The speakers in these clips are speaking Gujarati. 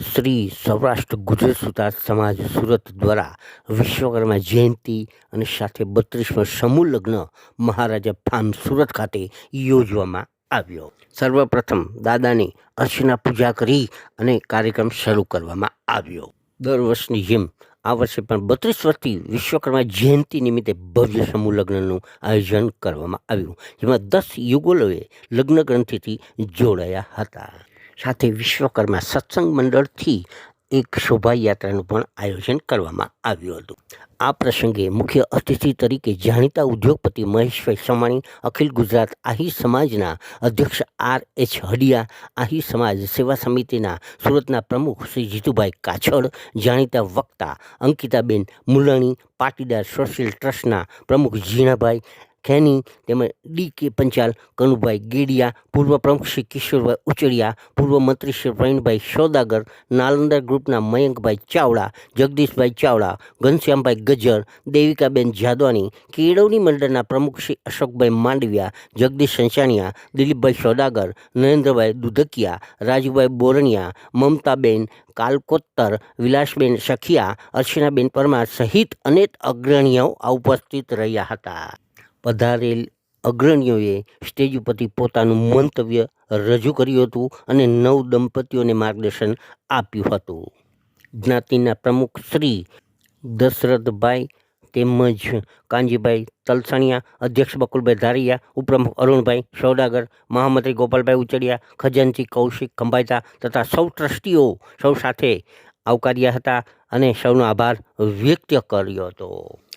શ્રી સૌરાષ્ટ્ર ગુજરાત સુતાર સમાજ સુરત દ્વારા વિશ્વકર્મા જયંતિ અને સાથે બત્રીસમાં સમૂહ લગ્ન મહારાજા ફાર્મ સુરત ખાતે યોજવામાં આવ્યો. સર્વપ્રથમ દાદાની અર્ચના પૂજા કરી અને કાર્યક્રમ શરૂ કરવામાં આવ્યો. દર વર્ષની જેમ આ વર્ષે પણ બત્રીસ વર્ષથી વિશ્વકર્મા જયંતિ નિમિત્તે ભવ્ય સમૂહ લગ્નનું આયોજન કરવામાં આવ્યું, જેમાં દસ યુગોલોએ લગ્ન ગ્રંથિથી જોડાયા હતા. સાથે વિશ્વકર્મા સત્સંગ મંડળથી એક શોભાયાત્રાનું પણ આયોજન કરવામાં આવ્યું હતું. આ પ્રસંગે મુખ્ય અતિથિ તરીકે જાણીતા ઉદ્યોગપતિ મહેશભાઈ સમાણી, અખિલ ગુજરાત આહી સમાજના અધ્યક્ષ આર એચ હડિયા, આહી સમાજ સેવા સમિતિના સુરતના પ્રમુખ શ્રી જીતુભાઈ કાછડ, જાણીતા વક્તા અંકિતાબેન મુલાણી, પાટીદાર સોશિયલ ટ્રસ્ટના પ્રમુખ ઝીણાભાઈ ખેની, તેમજ ડી કે પંચાલ, કનુભાઈ ગેડિયા, પૂર્વ પ્રમુખ શ્રી કિશોરભાઈ ઉચડિયા, પૂર્વ મંત્રી શ્રી પ્રવીણભાઈ સોદાગર, નાલંદા ગ્રુપના મયંકભાઈ ચાવડા, જગદીશભાઈ ચાવડા, ઘનશ્યામભાઈ ગજર દેવિકાબેન જાદવાની, કેળવણી મંડળના પ્રમુખ શ્રી અશોકભાઈ માંડવિયા, જગદીશ સંચાણિયા, દિલીપભાઈ સોદાગર, નરેન્દ્રભાઈ દુધકિયા, રાજુભાઈ બોરણિયા, મમતાબેન કાલકોત્તર, વિલાસબેન સખિયા, અર્ચનાબેન પરમાર સહિત અનેક અગ્રણીઓ ઉપસ્થિત રહ્યા હતા. પધારેલ અગ્રણીઓએ સ્ટેજ ઉપરથી પોતાનું મંતવ્ય રજૂ કર્યું હતું અને નવ દંપતીઓને માર્ગદર્શન આપ્યું હતું. જ્ઞાતિના પ્રમુખ શ્રી દશરથભાઈ તેમજ કાનજીભાઈ તલસાણિયા, અધ્યક્ષ બકુલભાઈ ધારિયા, ઉપપ્રમુખ અરુણભાઈ સૌદાગર મહામંત્રી ગોપાલભાઈ ઉચડિયા, ખજાનચી કૌશિક ખંભાઈતા તથા સૌ ટ્રસ્ટીઓ સૌ સાથે આવકાર્યા હતા અને સૌનો આભાર વ્યક્ત કર્યો હતો.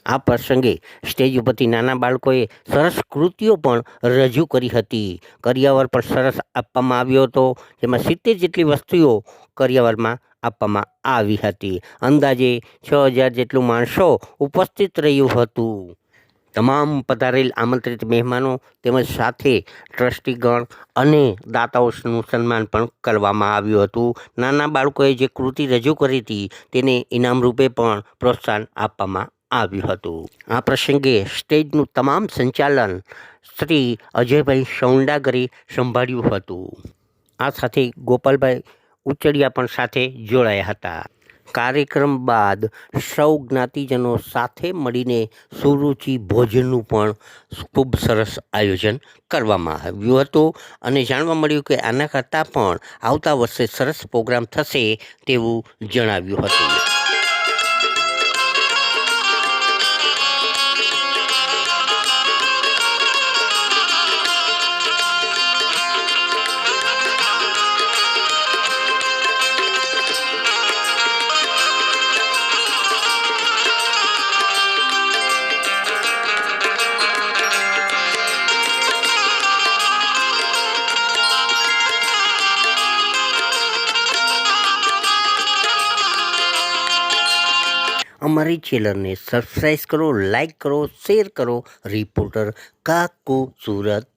આ પ્રસંગે સ્ટેજ ઉપરથી નાના બાળકોએ સરસ કૃતિઓ પણ રજૂ કરી હતી. કરિયાવર પણ સરસ આપવામાં આવ્યો હતો, જેમાં સિત્તેર જેટલી વસ્તુઓ કરિયાવરમાં આપવામાં આવી હતી. અંદાજે છ હજાર જેટલું માણસો ઉપસ્થિત રહ્યું હતું. તમામ પધારેલ આમંત્રિત મહેમાનો તેમજ સાથે ટ્રસ્ટીગણ અને દાતાઓનું સન્માન પણ કરવામાં આવ્યું હતું. નાના બાળકોએ જે કૃતિ રજૂ કરી હતી, તેને ઇનામ રૂપે પણ પ્રોત્સાહન આપવામાં આવ્યું હતું. આ પ્રસંગે સ્ટેજનું તમામ સંચાલન શ્રી અજયભાઈ સૌંડાગરે સંભાળ્યું હતું. આ સાથે ગોપાલભાઈ ઉચડિયા પણ સાથે જોડાયા હતા. કાર્યક્રમ બાદ સૌ જ્ઞાતિજનો સાથે મળીને સુરુચિ ભોજનનું પણ ખૂબ સરસ આયોજન કરવામાં આવ્યું હતું અને જાણવા મળ્યું કે આના કરતાં પણ આવતા વર્ષે સરસ પ્રોગ્રામ થશે તેવું જણાવ્યું હતું. અમારી ચેનલને સબસ્ક્રાઈબ કરો લાઈક કરો શેર કરો. રિપોર્ટર કાકો સુરત.